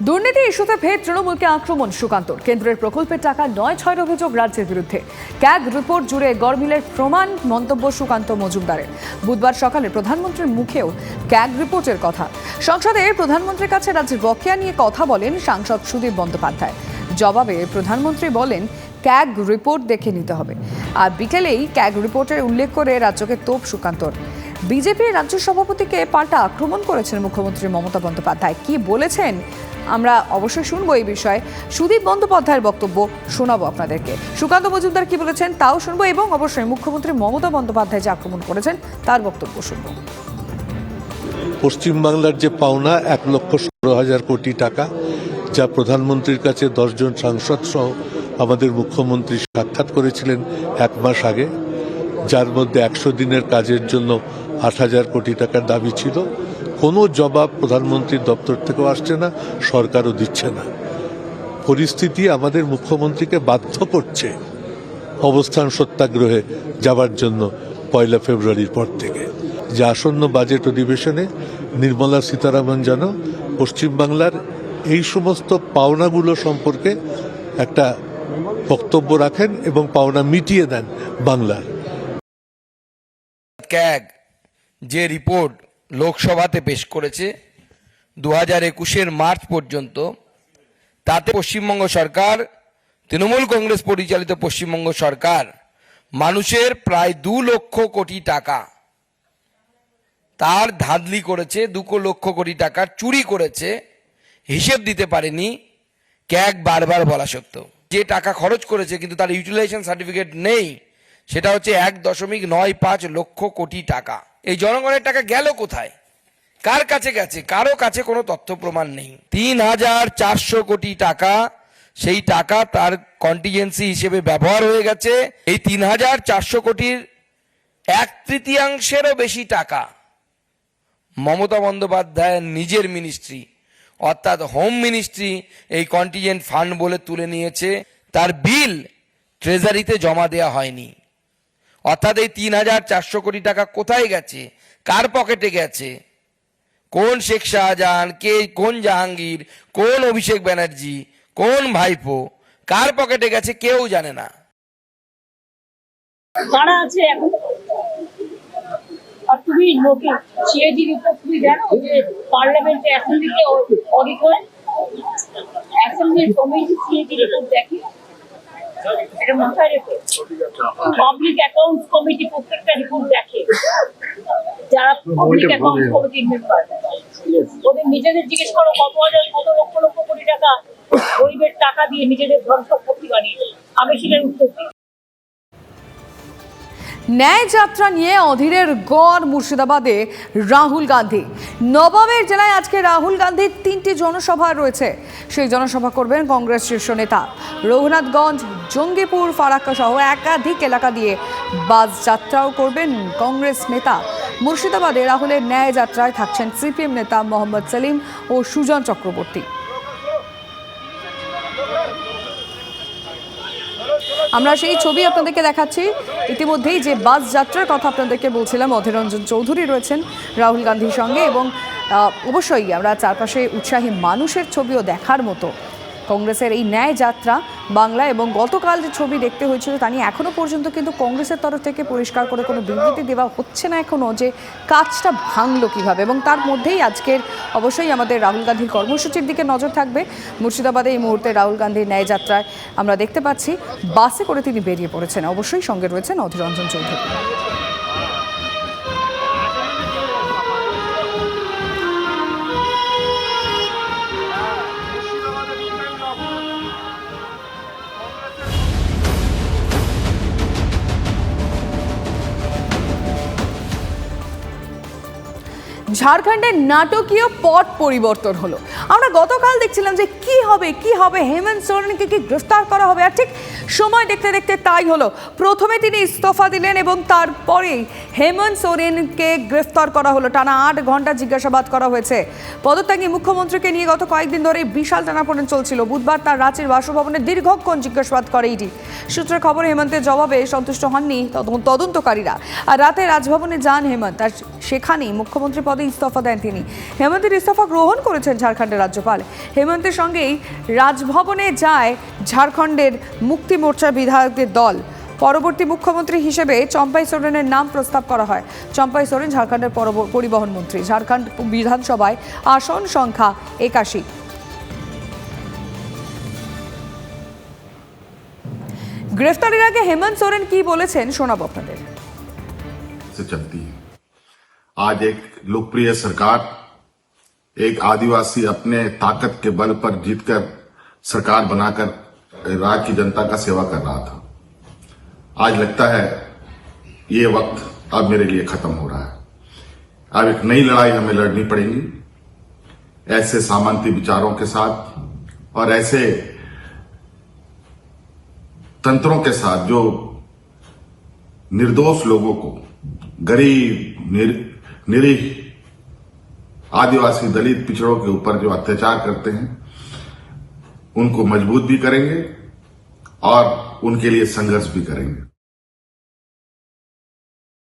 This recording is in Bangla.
দুর্নীতি ইস্যুতে ফের তৃণমূলকে আক্রমণ, সুকান্তর। কেন্দ্রের প্রকল্পের টাকা নয় ছয়ের অভিযোগ রাজ্যের বিরুদ্ধে। ক্যাগ রিপোর্ট জুড়ে গরমিলের প্রমাণ, মন্তব্য সুকান্ত মজুমদারের। বুধবার সকালে প্রধানমন্ত্রীর মুখেও ক্যাগ রিপোর্টের কথা। সংসদে প্রধানমন্ত্রীর কাছে রাজ্যের বকেয়া নিয়ে কথা বলেন সাংসদ সুদীপ বন্দ্যোপাধ্যায়। জবাবে প্রধানমন্ত্রী বলেন, ক্যাগ রিপোর্ট দেখে নিতে হবে। আর বিকেলেই ক্যাগ রিপোর্টের উল্লেখ করে রাজ্যকে তোপ সুকান্তর। বিজেপির রাজ্য সভাপতিকে পাল্টা আক্রমণ করেছেন মুখ্যমন্ত্রী মমতা বন্দ্যোপাধ্যায়। কি বলেছেন? আমরা অবশ্যই শুনব এই বিষয়ে। সুদীপ বন্দ্যোপাধ্যায়ের বক্তব্য শোনাবো আপনাদেরকে। সুকান্ত মজুমদার কি বলেছেন তাও শুনব এবং অবশ্যই মুখ্যমন্ত্রী মমতা বন্দ্যোপাধ্যায় যে আক্রমণ করেছেন তার বক্তব্য শুনব। পশ্চিমবাংলার যে পাওনা, এক লক্ষ ষোলো হাজার কোটি টাকা, যা প্রধানমন্ত্রীর কাছে দশজন সাংসদ সহ আমাদের মুখ্যমন্ত্রী সাক্ষাৎ করেছিলেন এক মাস আগে, যার মধ্যে একশো দিনের কাজের জন্য আট হাজার কোটি টাকার দাবি ছিল। কোনো জবাব প্রধানমন্ত্রীর দপ্তর থেকেও আসছে না, সরকারও দিচ্ছে না। পরিস্থিতি আমাদের মুখ্যমন্ত্রীকে বাধ্য করছে অবস্থান সত্যাগ্রহে যাবার জন্য পয়লা ফেব্রুয়ারির পর থেকে। যে আসন্ন বাজেট অধিবেশনে নির্মলা সীতারামন যেন পশ্চিমবাংলার এই সমস্ত পাওনাগুলো সম্পর্কে একটা বক্তব্য রাখেন এবং পাওনা মিটিয়ে দেন বাংলার। ক্যাগ যে রিপোর্ট লোকসভাতে পেশ করেছে। দু হাজার একুশের মার্চ পর্যন্ত তাতে পশ্চিমবঙ্গ সরকার, তৃণমূল কংগ্রেস পরিচালিত পশ্চিমবঙ্গ সরকার, মানুষের প্রায় দু লক্ষ কোটি টাকা তার ধাঁধলি করেছে, দু লক্ষ কোটি টাকার চুরি করেছে, হিসেব দিতে পারেনি, ক্যাগ বারবার বলা সত্ত্বেও। যে টাকা খরচ করেছে কিন্তু তার ইউটিলাইজেশন সার্টিফিকেট নেই, সেটা হচ্ছে এক দশমিক নয় পাঁচ লক্ষ কোটি টাকা। এই জনগণের টাকা গেল কোথায়? কার কাছে গেছে? কারও কাছে কোনো তথ্য প্রমাণ নেই। তিন হাজার চারশো কোটি টাকা, সেই টাকা তার কন্টিজেন্সি হিসেবে ব্যবহার হয়ে গেছে। এই তিন হাজার চারশো কোটির এক তৃতীয়াংশেরও বেশি টাকা মমতা বন্দ্যোপাধ্যায়ের নিজের মিনিস্ট্রি অর্থাৎ হোম মিনিস্ট্রি এই কন্টিজেন্ট ফান্ড বলে তুলে নিয়েছে। তার বিল ট্রেজারিতে জমা দেওয়া হয়নি। অর্থাৎ এই তিন হাজার চারশো কোটি টাকা কোথায় গেছে? কার পকেটে গেছে? কোন শেখ শাহজাহান, কে, কোন জাহাঙ্গীর, কোন অভিষেক ব্যানার্জি, কোন ভাইপো? কার পকেটে গেছে কেউ জানে না। এখন? অডিট হয় এটা মাথায় রেখে। পাবলিক অ্যাকাউন্ট কমিটি প্রত্যেকটা রিপোর্ট দেখে। যারা পাবলিক অ্যাকাউন্ট কমিটির মেম্বার ওদের নিজেদের জিজ্ঞেস করো কত হাজার কত লক্ষ লক্ষ কোটি টাকা গরিবের টাকা দিয়ে নিজেদের ধন সম্পত্তি বানিয়েছে? আমি সেটার উত্তর দিই। ন্যায় যাত্রা নিয়ে অধীরের গড় মুর্শিদাবাদে রাহুল গান্ধী। নবাবের জেলায় আজকে রাহুল গান্ধীর তিনটি জনসভা রয়েছে। সেই জনসভা করবেন কংগ্রেস শীর্ষ নেতা। রঘুনাথগঞ্জ, জঙ্গিপুর ফারাক্কা সহ একাধিক এলাকা দিয়ে বাস যাত্রাও করবেন কংগ্রেস নেতা। মুর্শিদাবাদে রাহুলের ন্যায় যাত্রায় থাকছেন সিপিএম নেতা মোহাম্মদ সেলিম ও সুজন চক্রবর্তী। আমরা সেই ছবি আপনাদেরকে দেখাচ্ছি। ইতিমধ্যেই যে বাস যাত্রার কথা আপনাদেরকে বলছিলাম, অধীররঞ্জন চৌধুরী রয়েছেন রাহুল গান্ধীর সঙ্গে এবং অবশ্যই আমরা চারপাশে উৎসাহী মানুষের ছবিও দেখার মতো। কংগ্রেসের এই ন্যায় যাত্রা বাংলা এবং গতকাল যে ছবি দেখতে হয়েছিল তা নিয়ে এখনও পর্যন্ত কিন্তু কংগ্রেসের তরফ থেকে পরিষ্কার করে কোনো বিবৃতি দেওয়া হচ্ছে না এখনও যে কাজটা ভাঙলো কীভাবে। এবং তার মধ্যেই আজকের অবশ্যই আমাদের রাহুল গান্ধীর কর্মসূচির দিকে নজর থাকবে। মুর্শিদাবাদে এই মুহূর্তে রাহুল গান্ধীর ন্যায় যাত্রায় আমরা দেখতে পাচ্ছি। বাসে করে তিনি বেরিয়ে পড়েছেন। অবশ্যই সঙ্গে রয়েছেন অধীররঞ্জন চৌধুরী। ঝাড়খণ্ডের নাটকীয় পট পরিবর্তন হলো। আমরা গতকাল দেখছিলাম যে কি হবে কি হবে, হেমন্ত সোরেনকে কি গ্রেফতার করা হবে? আর ঠিক সময় দেখতে দেখতে তাই হলো। প্রথমে তিনি ইস্তফা দিলেন এবং তারপরেই হেমন্ত সোরেনকে গ্রেফতার করা হলো। টানা আট ঘণ্টা জিজ্ঞাসাবাদ করা হয়েছে। পদত্যাগী মুখ্যমন্ত্রীকে নিয়ে গত কয়েকদিন ধরে বিশাল টানাপোড়েন চলছিল। বুধবার তার রাঁচির বাসভবনে দীর্ঘক্ষণ জিজ্ঞাসাবাদ করে ইডি। সূত্রের খবর, হেমন্তের জবাবে সন্তুষ্ট হননি তদন্ত- তদন্তকারীরা। আর রাতে রাজভবনে যান হেমন্ত। আর সেখানেই মুখ্যমন্ত্রী পদে পদে ইস্তফা দেন তিনি। হেমন্তের ইস্তফা গ্রহণ করেছেন ঝাড়খণ্ডের রাজ্যপাল। হেমন্তের সঙ্গেই রাজভবনে যায় ঝাড়খণ্ডের মুক্তি মোর্চার বিধায়কদের দল। পরবর্তী মুখ্যমন্ত্রী হিসেবে চম্পাই সোরেনের নাম প্রস্তাব করা হয়। চম্পাই সোরেন ঝাড়খণ্ডের পরিবহন মন্ত্রী। ঝাড়খণ্ড বিধানসভায় আসন সংখ্যা একাশি। গ্রেফতারের আগে হেমন্ত সোরেন কি বলেছেন শোনাব আপনাদের। आज एक लोकप्रिय सरकार, एक आदिवासी अपने ताकत के बल पर जीतकर सरकार बनाकर राज्य की जनता का सेवा कर रहा था। आज लगता है ये वक्त अब मेरे लिए खत्म हो रहा है। अब एक नई लड़ाई हमें लड़नी पड़ेगी। ऐसे सामंती विचारों के साथ और ऐसे तंत्रों के साथ जो निर्दोष लोगों को, गरीब निरीह आदिवासी दलित पिछड़ों के ऊपर जो अत्याचार करते हैं, उनको मज़बूत भी करेंगे और उनके लिए संघर्ष भी करेंगे।